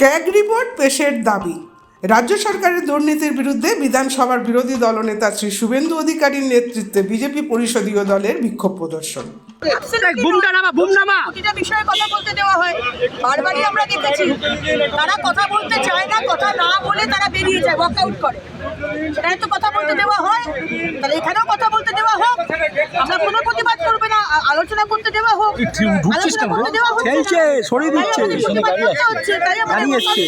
CAG report পেশের দাবি। রাজ্য সরকারের দুর্নীতির বিরুদ্ধে বিধানসভার বিরোধী দলনেতা শ্রী শুভেন্দু অধিকারীর নেতৃত্বে বিজেপি পরিষদীয় দলের বিক্ষোভ প্রদর্শন। প্রতিটা বিষয়ে কথা বলতে দেওয়া হয়। বারবারই আমরা দেখেছি তারা কথা বলতে চায় না কথা না বলে তারা বেরিয়ে যায় ওয়াক আউট করে। সেখানে তো কথা বলতে দেওয়া হয়। তাহলে এখানেও কথা বলতে দেওয়া হোক। আমরা কোনো প্রতিবাদ করবে আলোচনা করতে দেওয়া হোক আলোচনা করতে দেওয়া হচ্ছে। সরিয়ে দিচ্ছে। হচ্ছে, তাই আমাদের দাঁড়িয়ে প্রতিবাদ এসছে।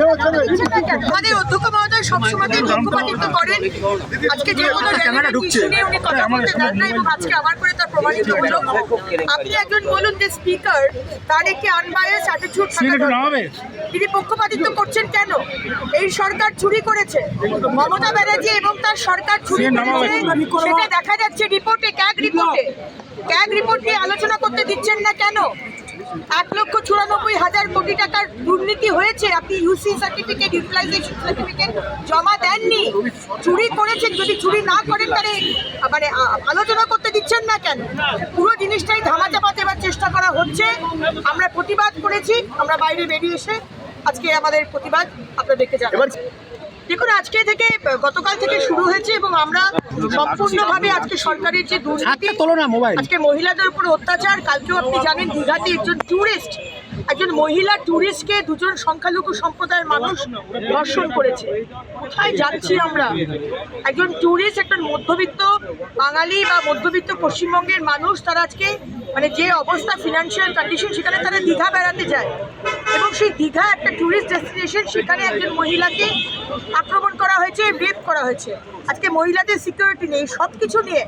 করতে হচ্ছে। আমাদের অধ্যক্ষ মহোদয় সবসময় পক্ষপাতিত্ব করেন আজকে যে কোনো ক্যামেরা ঢুকছে। শুনে উনি কথা বলতে দেন না এবং আজকে আবার করে তার প্রমাণিত হলো আপনি একজন বলুন যে স্পিকার তার একটি আনবায়াস অ্যাটিটিউড থাকা দরকার। তিনি পক্ষপাতিত্ব করছেন কেন এই সরকার চুরি করেছে মমতা ব্যানার্জি এবং তার সরকার চুরি করেছে সেটা দেখা যাচ্ছে রিপোর্টে, ক্যাগ রিপোর্টে। ক্যাগ রিপোর্ট নিয়ে আলোচনা করতে দিচ্ছেন না কেন? এক লক্ষ চুরানব্বই হাজার কোটি টাকার দুর্নীতি হয়েছে। আপনি ইউসি সার্টিফিকেট ইউটিলাইজেশন সার্টিফিকেট জমা দেননি। চুরি করেছেন। যদি চুরি না করেন, তাহলে মানে আলোচনা করতে দিচ্ছেন না কেন? পুরো জিনিসটাই ধামাচাপা দেওয়ার চেষ্টা করা হচ্ছে। আমরা প্রতিবাদ করেছি। আমরা বাইরে বেরিয়ে এসে আজকে আমাদের প্রতিবাদ আপনাদেরকে জানাচ্ছি। দেখুন আজকে থেকে গতকাল থেকে শুরু হয়েছে এবং আমরা সম্পূর্ণভাবে আজকে সরকারের যে দুর্নীতি আজকে মহিলাদের উপর অত্যাচার কালকেও আপনি জানেন দীঘাতে একজন ট্যুরিস্ট একজন মহিলা ট্যুরিস্টকে দুজন সংখ্যালঘু সম্প্রদায়ের মানুষ ধর্ষণ করেছে। কোথায় যাচ্ছি আমরা? একজন ট্যুরিস্ট একজন মধ্যবিত্ত বাঙালি বা মধ্যবিত্ত পশ্চিমবঙ্গের মানুষ তারা আজকে মানে যে অবস্থা ফিনান্সিয়াল কন্ডিশন সেখানে তারা দীঘা বেড়াতে যায়। এবং সেই দীঘা একটা ট্যুরিস্ট ডেস্টিনেশন সেখানে একজন মহিলাকে আক্রমণ করা হয়েছে রেপ করা হয়েছে। আজকে মহিলাদের সিকিউরিটি নেই সব কিছু নিয়ে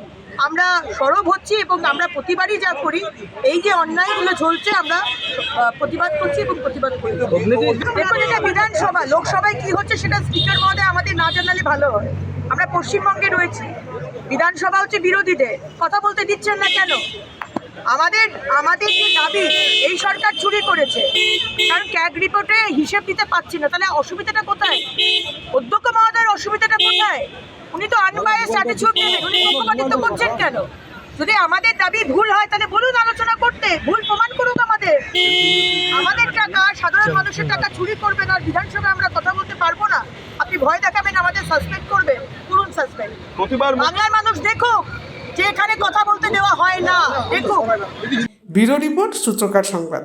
আমরা সরব হচ্ছি এবং আমরা প্রতিবারই যা করি, এই যে অন্যায়গুলো চলছে আমরা প্রতিবাদ করছি এবং প্রতিবাদ করি। দেখুন এটা বিধানসভা, লোকসভায় কি হচ্ছে সেটা স্পিকার মহোদয় আমাদের না জানালে ভালো হয় আমরা পশ্চিমবঙ্গে রয়েছি। বিধানসভা হচ্ছে বিরোধীদের। কথা বলতে দিচ্ছেন না কেন? আমাদের আমাদের যে দাবি এই সরকার চুরি করেছে। কারণ ক্যাগ রিপোর্টে হিসেব দিতে পারছি না। তাহলে অসুবিধাটা কোথায়? অধ্যক্ষ মহোদয়ের অসুবিধাটা কোথায়? উনি তো আনবায়াস অ্যাটিটিউড নেবেন। উনি পক্ষপাতিত্ব করছেন কেন? যদি আমাদের দাবি ভুল হয় তাহলে বলুন আলোচনা করতে। ভুল প্রমাণ করুক আমাদের। আমাদের টাকা সাধারণ মানুষের টাকা চুরি করবেন আর বিধানসভায় আমরা কথা বলতে পারব না। আপনি ভয় দেখাবেন আমাদের সাসপেন্ড করবেন। করুন সাসপেন্ড বাংলার মানুষ দেখুক যে এখানে কথা হয় না। ব্যুরো রিপোর্ট সূত্রকার সংবাদ।